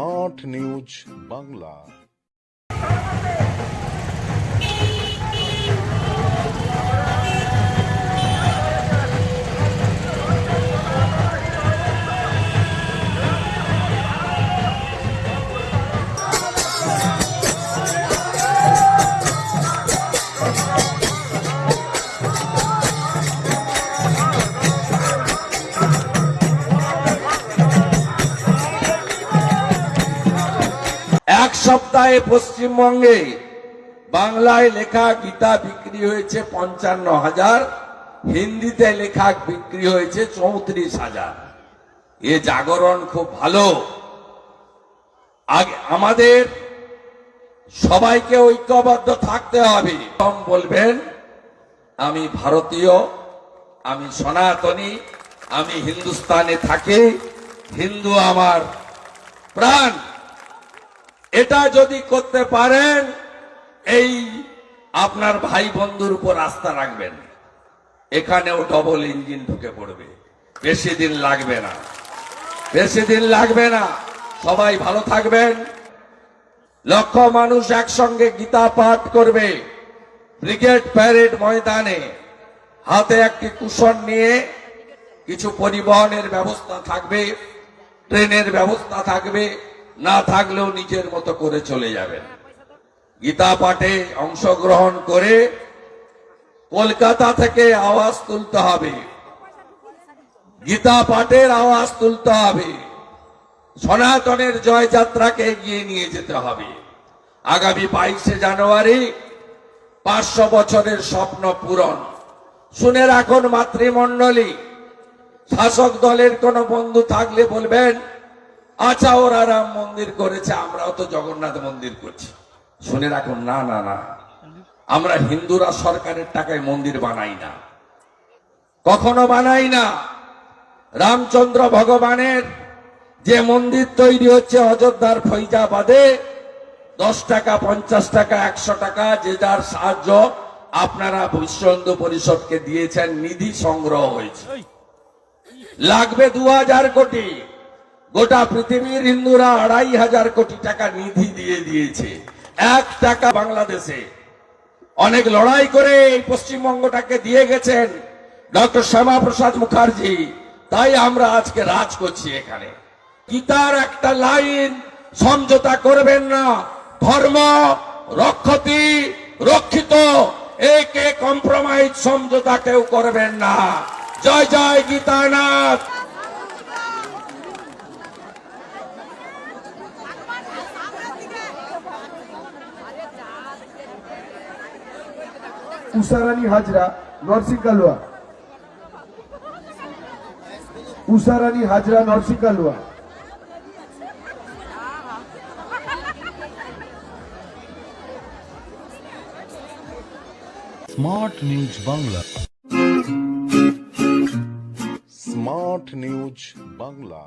Smart news Bangla. এক সপ্তাহে পশ্চিমবঙ্গে বাংলায় লেখা গীতা বিক্রি হয়েছে পঞ্চান্ন হাজার, হিন্দিতে লেখা বিক্রি হয়েছে চৌত্রিশ হাজার। এ জাগরণ খুব ভালো। আগে আমাদের সবাইকে ঐক্যবদ্ধ থাকতে হবে। বলবেন, আমি ভারতীয়, আমি সনাতনী, আমি হিন্দুস্তানে থাকি, হিন্দু আমার প্রাণ। এটা যদি করতে পারেন, এই আপনার ভাই বন্ধুর উপর আস্থা রাখবেন। এখানেও ডবল ইঞ্জিন ঢুকে পড়বে। বেশি দিন লাগবে না। বেশি দিন লাগবে না। সবাই ভালো থাকবেন। লক্ষ মানুষ একসঙ্গে গীতা পাঠ করবে। ব্রিগেড প্যারেড ময়দানে হাতে একটি কুশন নিয়ে কিছু পরিবহনের ব্যবস্থা থাকবে, ট্রেনের ব্যবস্থা থাকবে। না থাকলেও নিজের মতো করে চলে যাবেন। গীতা পাঠে অংশগ্রহণ করে কলকাতা থেকে আওয়াজ তুলতে হবে। গীতা পাঠের আওয়াজ তুলতে হবে। সনাতনের জয়যাত্রাকে এগিয়ে নিয়ে যেতে হবে। আগামী বাইশে জানুয়ারি পাঁচশো বছরের স্বপ্ন পূরণ। শুনে রাখুন মাতৃমণ্ডলী। শাসক দলের কোন বন্ধু থাকলে বলবেন আচ্ছা ওরা রাম মন্দির করেছে, আমরাও তো জগন্নাথ মন্দির করছি। শুনে রাখুন, না না না। আমরা হিন্দুরা সরকারের টাকায় মন্দির বানাই না। কখনো বানাই না। রামচন্দ্র ভগবানের যে মন্দির তৈরি হচ্ছে অযোধ্যার ফৈজাবাদে, দশ টাকা, পঞ্চাশ টাকা, একশো টাকা, যে যার সাহায্য আপনারা বিশ্ব হিন্দু পরিষদকে দিয়েছেন, নিধি সংগ্রহ হয়েছে। লাগবে দু হাজার কোটি। গোটা পৃথিবীর হিন্দুরা আড়াই হাজার কোটি টাকা নিধি দিয়ে দিয়েছে। এক টাকা বাংলাদেশে। অনেক লড়াই করে এই পশ্চিমবঙ্গটাকে দিয়ে গেছেন ডক্টর শ্যামা প্রসাদ মুখার্জি। তাই আমরা আজকে রাজ করছি এখানে। গীতার একটা লাইন, সমঝোতা করবেন না। ধর্ম, রক্ষতি, রক্ষিত, একে কম্প্রোমাইজ সমঝোতা কেউ করবেন না। জয় জয় Gitanath. Usharani Hazra Narsingkalua Usharani Hazra Narsingkalua smart news Bangla smart news Bangla